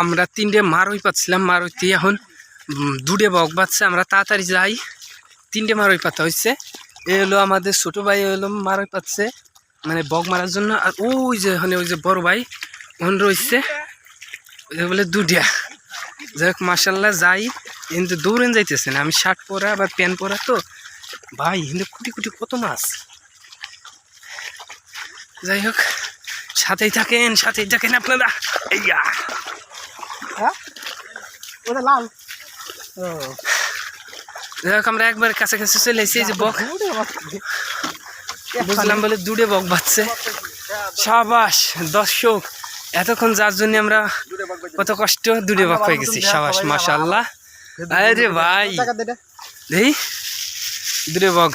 আমরা তিনটে মারই পাচ্ছিলাম মারইতে এখন দুটে বক বাচ্চা, আমরা তাড়াতাড়ি যাই। তিনটে মারই পাতা হচ্ছে এ হলো আমাদের ছোটো ভাই হলো মারই পাচ্ছে। মানে বক মারার জন্য, আর ওই যে ওখানে ওই যে বড় ভাই, ওখানে রয়েছে ওই বলে দুটিয়া যাই হোক মার্শাল্লাহ যাই। কিন্তু দৌড়েন যাইতেছে না। আমি শার্ট পরা আবার প্যান্ট পরা তো। ভাই, কিন্তু কুটি কুটি কত মাছ। যাই হোক, সাথেই থাকেন সাথেই থাকেন আপনারা। হ্যাঁ ওটা লাল। ও আমরা একবার কাছাকাছি চলে এসেছি যে বক। বুঝলাম বলে দূরে বক বাচ্ছে সাবাস দর্শক এতক্ষণ যার জন্য আমরা কত কষ্ট দূরে বক পেয়ে গেছি সাবাস মাশাল্লাহ আরে ভাই। দেই দূরে বক।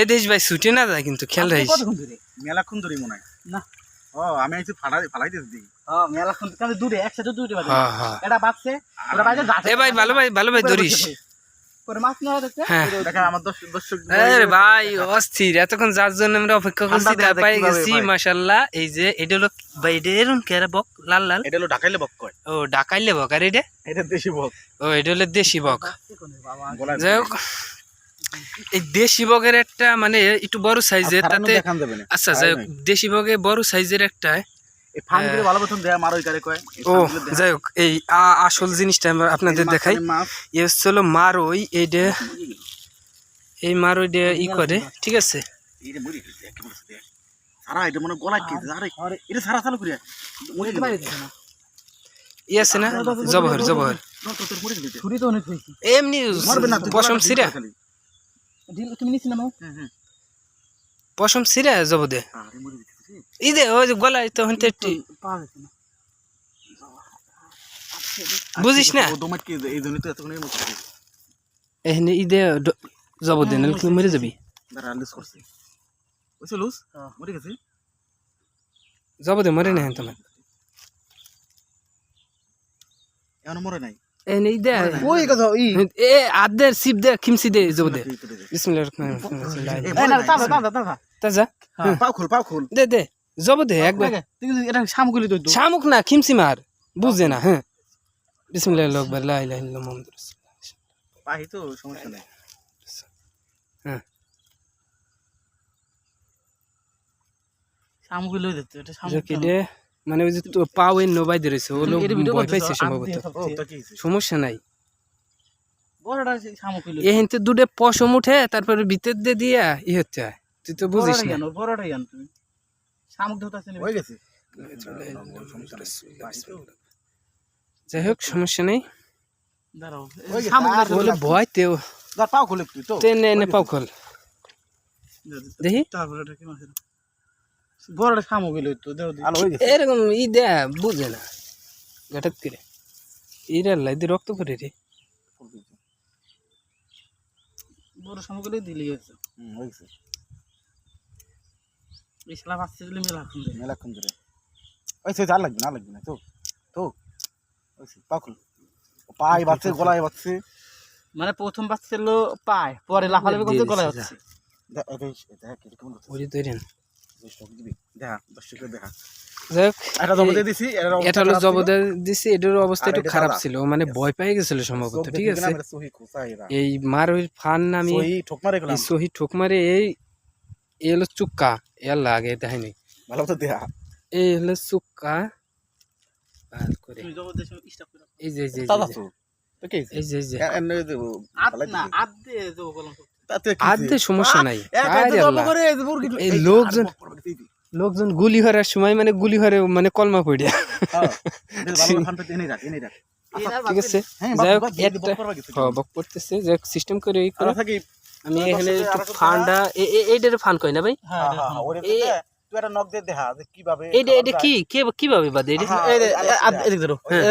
এ দেশ ভাই ছুটে না যায় কিন্তু খেয়াল রাখিস মেলাক্ষণ ধরে মনে হয়। না। ও আমি আইছি ফাড়াই ফালাই দিতে দিই মেলাক্ষণ কালে দূরে একসাথে দূরে বাজে। এটা বাজছে ওরা বাজে যাচ্ছে এ ভাই ভালো ভাই ভালো ভাই ধরিস। করে মাছ নেওয়া দেখতে দেখেন আমার দর্শক দর্শক আরে ভাই অস্থির। এতক্ষণ যার জন্য আমরা অপেক্ষা করছি পাই গেছি এই যে এটা হলো ভাই এটা এরকম কেরা বক? লাল লাল? এটা হলো ঢাকাইলে বক কয়। ও ডাকাইলে বক। আর এটা? এটা দেশি বক। ও এটা হলো দেশি বক। যাই হোক। এই দেশি বগের একটা মানে একটু বড় সাইজের তাতে দেখান আচ্ছা যাই হোক দেশি বগে বড় সাইজের একটা এই ও যাই হোক আসল জিনিসটা আমরা আপনাদের দেখাই মাঝখানে মাছ এ হচ্ছে হলো মারই এইটা এই মারইটা ই করে ঠিক আছে মনে হয় ই আছে না জবহর জবহর এমনি মরবে না তুই পশম সিরা তুমি নিছি। পশম সিরা জব দে। গেছে এই যে ওই গলায় তো হইতে পাওয়া বুঝিস না? ও দমাট কি এই জন্য তো এতক্ষণ। এখানে ই দে জব দে নাহলে তুই মরে যাবি। দাঁড়া লুজ করছে। ওইসে লুজ? হ্যাঁ। মরে গেছে জব দে মরে না তোমার। এখন মরে নাই। এখানে দে। ওই কথা ই। এ আদের সিপ দে খিমসি দে জব দে। বিসমিল্লাহির রহমানির রহিম এই এই না মরে তাজা নাই। তাজা তাজা তাজা। পাও খোল পাও খোল। দে দে জব দে একবার। এটা সামগুলি তো শামুক না খিমসি মার। বুঝে না হ্যাঁ। বিসমিল্লাহির আকবার লা ইলাহা ইল্লাল্লাহ মুহাম্মাদুর রাসূলুল্লাহ। পাহি তো সমস্যা নেই। হ্যাঁ। সামগুলি লই দিতে এটা সামগুলি দে। মানে ওই যে তো পাও এর নোবাই দিয়েছে ও লোক ভয় পাইছে সম্ভবত? সমস্যা নাই। এ হেনতে দুটে পশম উঠে তারপরে ভিতর দিয়ে দিয়া ই হচ্ছে। তুই তো বুঝিস না। বড়টাই তুমি। শামুক হয়ে গেছে? যাই হোক সমস্যা নেই। দাঁড়াও শামুক বলে ভয় তেও পাও খোল একটু তো। তেনে এনে পাও খোল। দেখি। তারপরে কি মাছ এটা? বড়টা শামুক লই তো এরকম ই দে বুঝে না। হঠাৎ করে ইরা লাইদি রক্ত করে রে। বড় শামুক লই দিলি গেছে। হুম হয়ে এই শালা বাচ্চা দিলে মেলা খুন ধরে ওই সে আর লাগবে না লাগবে না তো তো ওই সে পায়ে বাচ্চে গলায় বাচ্চে। মানে প্রথম বাচ্চা পায় পরে লাফালাফি করতে গলায় হচ্ছে। দেখ দেখ এটা হলো জবদে দিছি এটার অবস্থা একটু খারাপ ছিল মানে ভয় পেয়ে গেছিল সম্ভবত ঠিক আছে। এই মার ওই ফান নামি সহি এই চুক্কা। এর লাগে ভালো তো দেয়া এই হলো করে। এই যে যে এই যে- যে। আদ? সমস্যা নাই। লোকজন আর বক পড়বে, দিবি। লোকজন গুলি হওয়ার সময় মানে গুলি হরে মানে কলমা পড়িয়া হ্যাঁ, রাখ। ঠিক আছে। হ্যাঁ, যাই হোক বক। হ্যাঁ, পড়তেছে যাই হোক সিস্টেম করে এই করো। আমি এখানে ফান্ডা এইটার ফান কই না ভাই? হ্যাঁ হ্যাঁ, হ্যাঁ, হ্যাঁ, হ্যাঁ, হ্যাঁ। হ্যাঁ।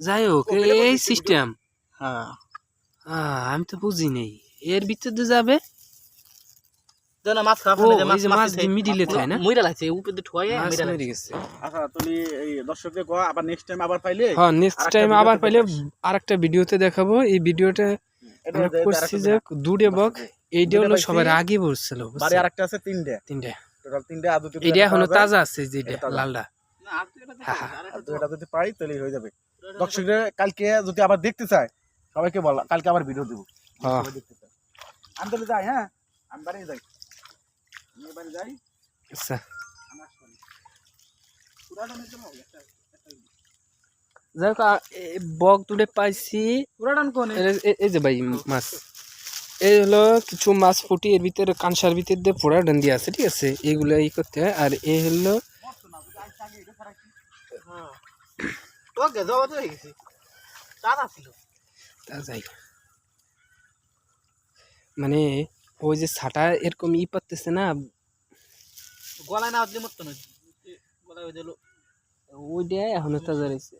যাই হোক এই সিস্টেম হ্যাঁ। আমি তো বুঝি নেই এর ভিতরে যাবে? দিয়ে আচ্ছা, পাইলে, হ্যাঁ নেক্সট আরেকটা ভিডিওতে আবার পাইলে দেখাস। আরেকটা ভিডিওতে দেখাবো। এই ভিডিওটা এটা আমরা দে- দে করছি যে দুটে বক এইটা হলো সবার আগে বলছিল বাড়ি আরেকটা আছে তিনটে। তিনটে। টোটাল তিনটে আর এটা এখনও তাজা আছে যেটা লালটা। এটা যদি পাই তাহলে হয়ে যাবে। দর্শকরা কালকে যদি আবার দেখতে চায় সবাইকে বল কালকে আবার ভিডিও দেবো। হ্যাঁ। দেখতে চায়। আমি তাহলে যাই হ্যাঁ আমি বাড়ি যাই আমি বাড়ি যাই আচ্ছা আমার সঙ্গে পুরাটা নিতে হবে একটা- যাই হোক আ- এ বক দুটে পাইছি পুরাটান কোনে এ- এ- এই যে ভাই মাছ এই হলো কিছু মাছ ফুটি এর ভিতরে কানসার ভিতর দিয়ে পোড়া ডান্ডি আছে ঠিক আছে এগুলো ই করতে হয় আর এই হলো হ্যাঁ ওকে জবা তো হয়ে গেছে দাদা ছিল তা যাই মানে ওই যে ছাটা এরকম ই পারতেছে না গলায় না উঠলে মরতো না গলায় ওইটা এখনও তাজা রয়েছে